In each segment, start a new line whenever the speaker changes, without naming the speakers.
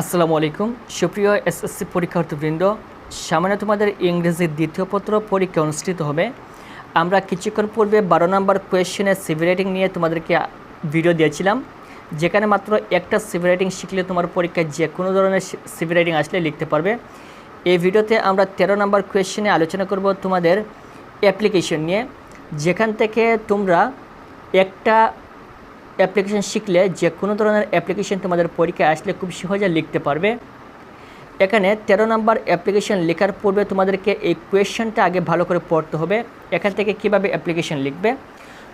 আসসালামু আলাইকুম। সুপ্রিয় এসএসসি পরীক্ষার্থীবৃন্দ, সামনে তোমাদের ইংরেজির দ্বিতীয় পত্র পরীক্ষা অনুষ্ঠিত হবে। আমরা কিছুক্ষণ পূর্বে বারো নম্বর কোয়েশ্চেনের সিভি রাইটিং নিয়ে তোমাদেরকে ভিডিও দিয়েছিলাম। যেখানে মাত্র একটা সিভি রাইটিং শিখলে তোমার পরীক্ষায় যে কোনো ধরনের সিভি রাইটিং আসলে লিখতে পারবে। এই ভিডিওতে আমরা তেরো নম্বর কোয়েশ্চেনে আলোচনা করব তোমাদের অ্যাপ্লিকেশন নিয়ে। যেখান থেকে তোমরা একটা অ্যাপ্লিকেশন শিখলে যে কোনো ধরনের অ্যাপ্লিকেশন তোমাদের পরীক্ষায় আসলে খুব সহজে লিখতে পারবে। এখানে তেরো নম্বর অ্যাপ্লিকেশন লেখার পূর্বে তোমাদেরকে এই কোয়েশ্চেনটা আগে ভালো করে পড়তে হবে, এখান থেকে কীভাবে অ্যাপ্লিকেশন লিখবে।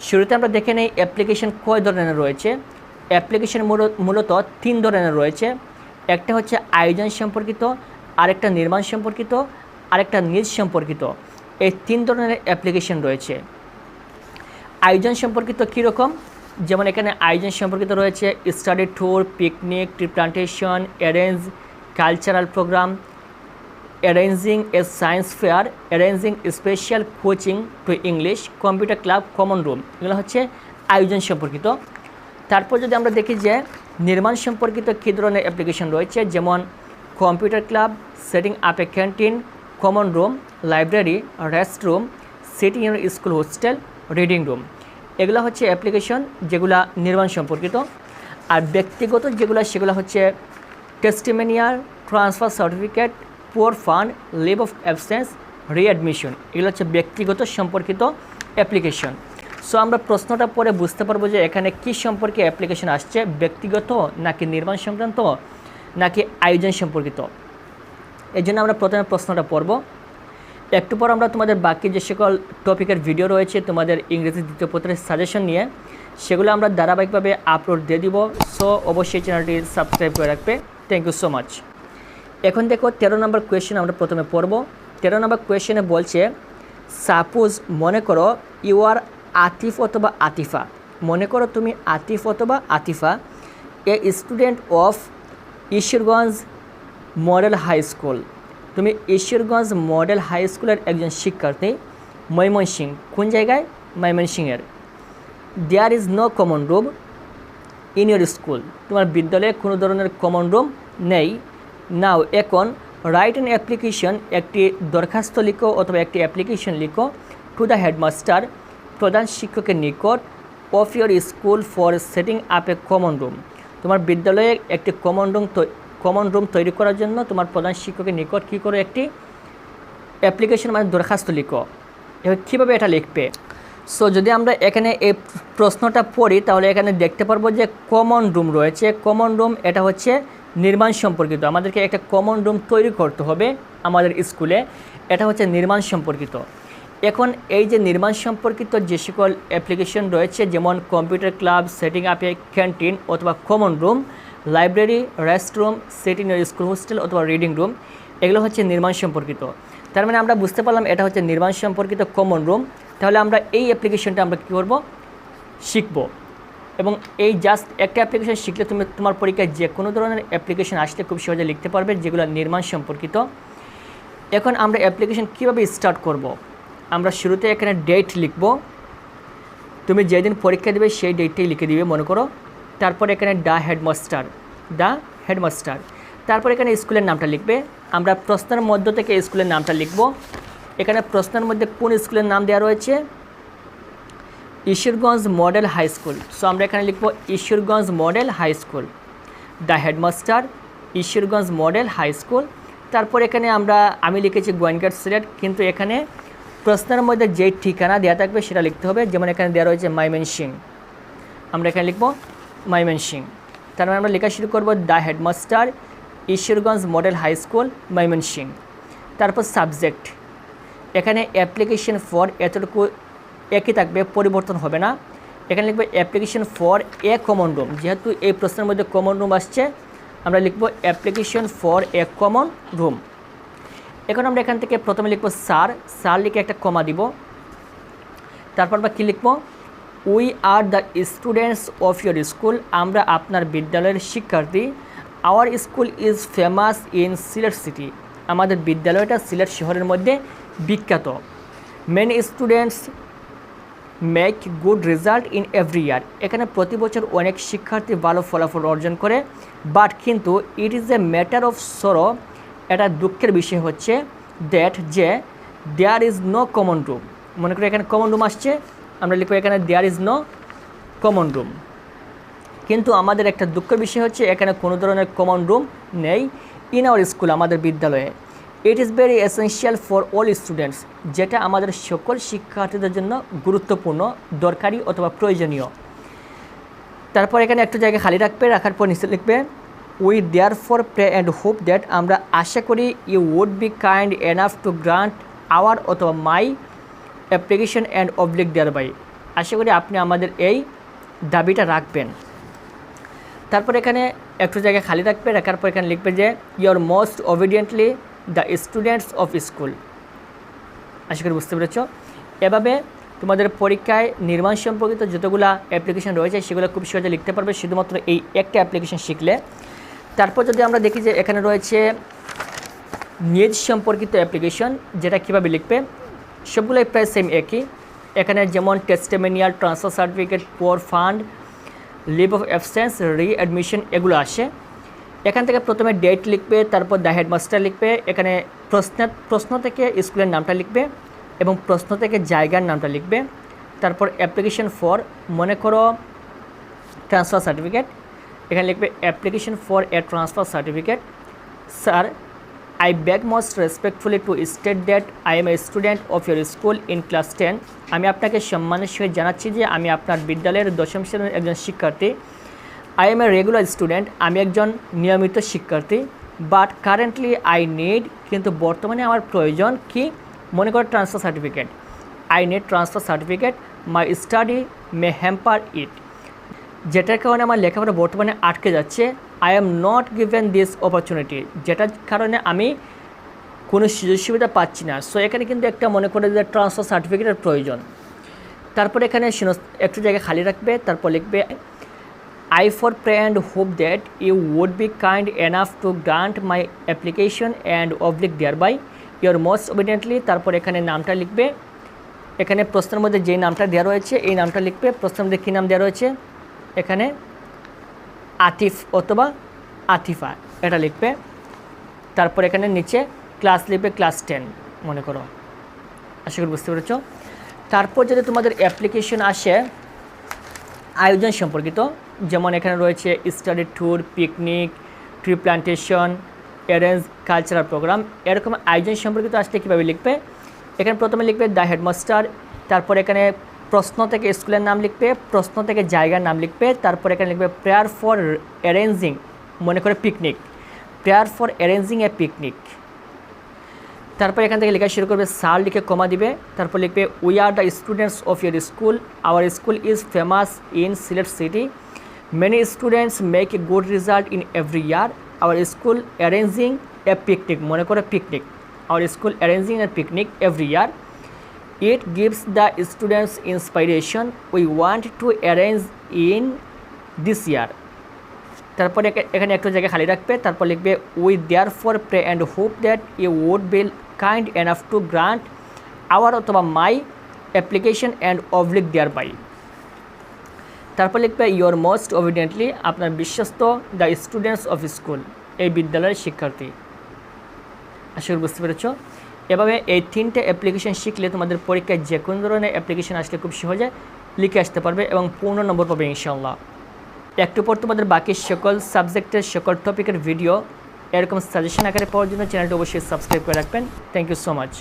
শুরুতে আমরা দেখে নেই অ্যাপ্লিকেশন কয় ধরনের রয়েছে। অ্যাপ্লিকেশন মূলত তিন ধরনের রয়েছে। একটা হচ্ছে আয়োজন সম্পর্কিত, আরেকটা নির্মাণ সম্পর্কিত, আরেকটা নিজ সম্পর্কিত। এই তিন ধরনের অ্যাপ্লিকেশন রয়েছে। আয়োজন সম্পর্কিত কীরকম যেমন এখানে আয়োজন সম্পর্কিত রয়েছে study tour picnic tree plantation arrange cultural programme arranging a science fair arranging special coaching to English computer club common room এগুলো হচ্ছে আয়োজন সম্পর্কিত। তারপর যদি আমরা দেখি যে নির্মাণ সম্পর্কিত কী ধরনের অ্যাপ্লিকেশন রয়েছে, যেমন computer club setting up a canteen common room library rest room sitting school hostel reading room এগুলো হচ্ছে অ্যাপ্লিকেশন যেগুলা নির্মাণ সম্পর্কিত। আর ব্যক্তিগত যেগুলো, সেগুলো হচ্ছে testimonial transfer certificate poor fund leave of absence readmission এগুলো হচ্ছে ব্যক্তিগত সম্পর্কিত অ্যাপ্লিকেশন সো আমরা প্রশ্নটা পরে বুঝতে পারব যে এখানে কি সম্পর্কে অ্যাপ্লিকেশন আসছে, ব্যক্তিগত নাকি নির্মাণ সংক্রান্ত, নাকি আয়োজন সম্পর্কিত। এই জন্য আমরা প্রথমে প্রশ্নটা পড়ব। একটু পর আমরা তোমাদের বাকি যে সকল টপিকের ভিডিও রয়েছে, তোমাদের ইংরেজি দ্বিতীয় পত্রের সাজেশন নিয়ে, সেগুলো আমরা ধারাবাহিকভাবে আপলোড দিয়ে দিব। সো অবশ্যই চ্যানেলটি সাবস্ক্রাইব করে রাখবে। থ্যাংক ইউ সো মাচ এখন দেখো, তেরো নম্বর কোয়েশ্চেন আমরা প্রথমে পড়ব। তেরো নম্বর কোয়েশ্চেনে বলছে সাপোজ মনে করো ইউ আর আতিফ অথবা আতিফা। মনে করো তুমি আতিফ অথবা Atifa a student of Ishwarganj model high school তুমি ঈশ্বরগঞ্জ মডেল হাই স্কুলের একজন শিক্ষার্থী ময়মনসিং কোন জায়গায়? ময়মনসিংয়ের there is no common room in your school তোমার বিদ্যালয়ে কোনো ধরনের কমন রুম নেই। নাও এখন রাইট অ্যান অ্যাপ্লিকেশন একটি দরখাস্ত লিখো অথবা একটি অ্যাপ্লিকেশন লিখো টু দ্য হেডমাস্টার প্রধান শিক্ষকের নিকট of your school for setting up a common room তোমার বিদ্যালয়ে একটি কমন রুম কমন রুম তৈরি করার জন্য তোমার প্রধান শিক্ষকের নিকট কী করে একটি অ্যাপ্লিকেশন মানে দরখাস্ত লিখো। এবার কীভাবে এটা লিখবে? সো যদি আমরা এখানে এই প্রশ্নটা পড়ি, তাহলে এখানে দেখতে পারব যে কমন রুম রয়েছে। কমন রুম এটা হচ্ছে নির্মাণ সম্পর্কিত। আমাদেরকে একটা কমন রুম তৈরি করতে হবে আমাদের স্কুলে এটা হচ্ছে নির্মাণ সম্পর্কিত। এখন এই যে নির্মাণ সম্পর্কিত যে সকল অ্যাপ্লিকেশন রয়েছে, যেমন computer club setting up canteen অথবা common room library rest room setting school hostel অথবা রিডিং রুম এগুলো হচ্ছে নির্মাণ সম্পর্কিত। তার মানে আমরা বুঝতে পারলাম এটা হচ্ছে নির্মাণ সম্পর্কিত কমন রুম তাহলে আমরা এই অ্যাপ্লিকেশনটা আমরা কী করব? শিখব। এবং এই জাস্ট একটা অ্যাপ্লিকেশন শিখলে তুমি তোমার পরীক্ষায় যে কোনো ধরনের অ্যাপ্লিকেশন আসলে খুব সহজে লিখতে পারবে, যেগুলো নির্মাণ সম্পর্কিত। এখন আমরা অ্যাপ্লিকেশন কীভাবে স্টার্ট করব। আমরা শুরুতে এখানে ডেট লিখব। তুমি যেদিন পরীক্ষা দেবে সেই ডেটটাই লিখে দিবে, মনে করো। তারপর এখানে ডা হেডমাস্টার দ্য হেডমাস্টার তারপর এখানে স্কুলের নামটা লিখবে। আমরা প্রশ্নের মধ্য থেকে স্কুলের নামটা লিখব। এখানে প্রশ্নের মধ্যে কোন স্কুলের নাম দেওয়া রয়েছে? Ishwarganj model high school. So আমরা এখানে লিখব Ishwarganj model high school. The headmaster Ishwarganj model high school. তারপর এখানে আমরা, আমি লিখেছি গোয়েনঘাট সিলেট, কিন্তু এখানে প্রশ্নের মধ্যে যেই ঠিকানা দেওয়া থাকবে সেটা লিখতে হবে। যেমন এখানে দেওয়া রয়েছে মাইমেন সিং আমরা এখানে লিখব মাইমেন সিং তার মানে আমরা লেখা শুরু করব the headmaster, Ishwarganj model high school Mymensingh তারপর সাবজেক্ট। এখানে অ্যাপ্লিকেশন ফর এতটুকু একই থাকবে, পরিবর্তন হবে না। এখানে লিখব application for a common room যেহেতু এই প্রশ্নের মধ্যে কমন রুম আসছে, আমরা লিখব application for a common room এখন আমরা এখান থেকে প্রথমে লিখব স্যার। স্যার লিখে একটা কমা দিব। তারপর আমরা কী লিখব? We are the students of your school আমরা আপনার বিদ্যালয়ের শিক্ষার্থী। Our school is famous in Sylhet city আমাদের বিদ্যালয়টা সিলেট শহরের মধ্যে বিখ্যাত। Many students make good result in every year এখানে প্রতি বছর অনেক শিক্ষার্থী ভালো ফলাফল অর্জন করে। বাট কিন্তু it is a matter of sorrow এটা দুঃখের বিষয় হচ্ছে দ্যাট যে there is no common room মনে করি এখানে কমন রুম আসছে। আমরা লিখব এখানে there is no common room কিন্তু আমাদের একটা দুঃখের বিষয় হচ্ছে, এখানে কোনো ধরনের কমন রুম নেই ইন আওয়ার স্কুল আমাদের বিদ্যালয়ে। It is very essential for all students যেটা আমাদের সকল শিক্ষার্থীদের জন্য গুরুত্বপূর্ণ, দরকারি অথবা প্রয়োজনীয়। তারপর এখানে একটু জায়গা খালি রাখবে, রাখার পর নিচে লিখবে we therefore pray and hope that আমরা আশা করি you would be kind enough to grant our অথবা my application and oblige thereby আশা করি আপনি আমাদের এই দাবিটা রাখবেন। তারপর এখানে একটু জায়গায় খালি রাখবে রাখার পর এখানে লিখবে যে your most obediently the students of school আশা করি বুঝতে পেরেছ? এভাবে তোমাদের পরীক্ষায় নির্মাণ সম্পর্কিত যতগুলো অ্যাপ্লিকেশন রয়েছে, সেগুলো খুব সহজে লিখতে পারবে, শুধুমাত্র এই একটা অ্যাপ্লিকেশন শিখলে। তারপর যদি আমরা দেখি যে এখানে রয়েছে নিজ সম্পর্কিত অ্যাপ্লিকেশন যেটা কীভাবে লিখবে? সবগুলোই প্রায় সেম একই। এখানে যেমন testimonial transfer certificate poor fund leave of absence readmission এগুলো আসে। এখান থেকে প্রথমে ডেট লিখবে, তারপর দ্য হেডমাস্টার লিখবে, এখানে প্রশ্ন প্রশ্ন থেকে স্কুলের নামটা লিখবে এবং প্রশ্ন থেকে জায়গার নামটা লিখবে। তারপর অ্যাপ্লিকেশন ফর মনে করো ট্রান্সফার সার্টিফিকেট এখানে লিখবে application for a transfer certificate sir I beg most respectfully to state that I am a student of your school in class ten আমি আপনাকে সম্মানের সহিত জানাচ্ছি যে আমি আপনার বিদ্যালয়ের দশম শ্রেণির একজন শিক্ষার্থী। I am a regular student আমি একজন নিয়মিত শিক্ষার্থী। বাট কারেন্টলি আই নিড কিন্তু বর্তমানে আমার প্রয়োজন কি? মনে করো transfer certificate I need transfer certificate my study may hamper it যেটার কারণে আমার লেখাপড়া বর্তমানে আটকে যাচ্ছে। I am not given this opportunity যেটার কারণে আমি কোনো সুযোগ সুবিধা পাচ্ছি না। সো এখানে কিন্তু একটা মনে করে যে ট্রান্সফার সার্টিফিকেটের প্রয়োজন। তারপর এখানে একটু জায়গা খালি রাখবে, তারপর লিখবে I for pray and hope that you would be kind enough to grant my application and oblige thereby your most obediently তারপর এখানে নামটা লিখবে। এখানে প্রশ্নের মধ্যে যে নামটা দেওয়া রয়েছে, এই নামটা লিখবে। প্রশ্নের মধ্যে কী নাম দেওয়া রয়েছে? এখানে আতিফ অথবা আতিফা, এটা লিখবে। তারপর এখানে নিচে ক্লাস লিখবে ক্লাস টেন মনে করো। আশা করি বুঝতে পেরেছ? তারপর যদি তোমাদের অ্যাপ্লিকেশন আসে, আয়োজন সম্পর্কিত, যেমন এখানে রয়েছে study tour picnic tree plantation arrange cultural programme এরকম আয়োজন সম্পর্কিত আসলে কীভাবে লিখবে? এখানে প্রথমে লিখবে দ্য হেডমাস্টার তারপর এখানে প্রশ্ন থেকে স্কুলের নাম লিখবে, প্রশ্ন থেকে জায়গার নাম লিখবে, তারপর এখানে লিখবে প্রেয়ার ফর অ্যারেঞ্জিং মনে করে picnic prayer for arranging a picnic তারপর এখান থেকে লেখা শুরু করবে সার লিখে কমা দিবে। তারপর লিখবে we are the students of your school our school is famous in Sylhet city many students make a good result in every year our school arranging a picnic মনে করে picnic our school arranging a picnic every year it gives the students inspiration we want to arrange in this year তারপরে এখানে একটু জায়গায় খালি রাখবে। তারপর লিখবে we therefore pray and hope that you would be kind enough to grant our অথবা my application and oblige thereby তারপর লিখবে ইউর মোস্ট অভিডেন্টলি আপনার বিশ্বস্ত দ্য স্টুডেন্টস অফ স্কুল এই বিদ্যালয়ের শিক্ষার্থী। আশা করি বুঝতে পেরেছ? এভাবে এই তিনটে অ্যাপ্লিকেশন শিখলে তোমাদের পরীক্ষায় যে কোনো ধরনের অ্যাপ্লিকেশন আসলে খুব সহজে লিখে আসতে পারবে এবং পূর্ণ নম্বর পাবে ইনশাল্লাহ একটু পর তোমাদের বাকি সকল সাবজেক্টের সকল টপিকের ভিডিও এরকম সাজেশন আকারে পাওয়ার জন্য চ্যানেলটি অবশ্যই সাবস্ক্রাইব করে রাখবেন। Thank you so much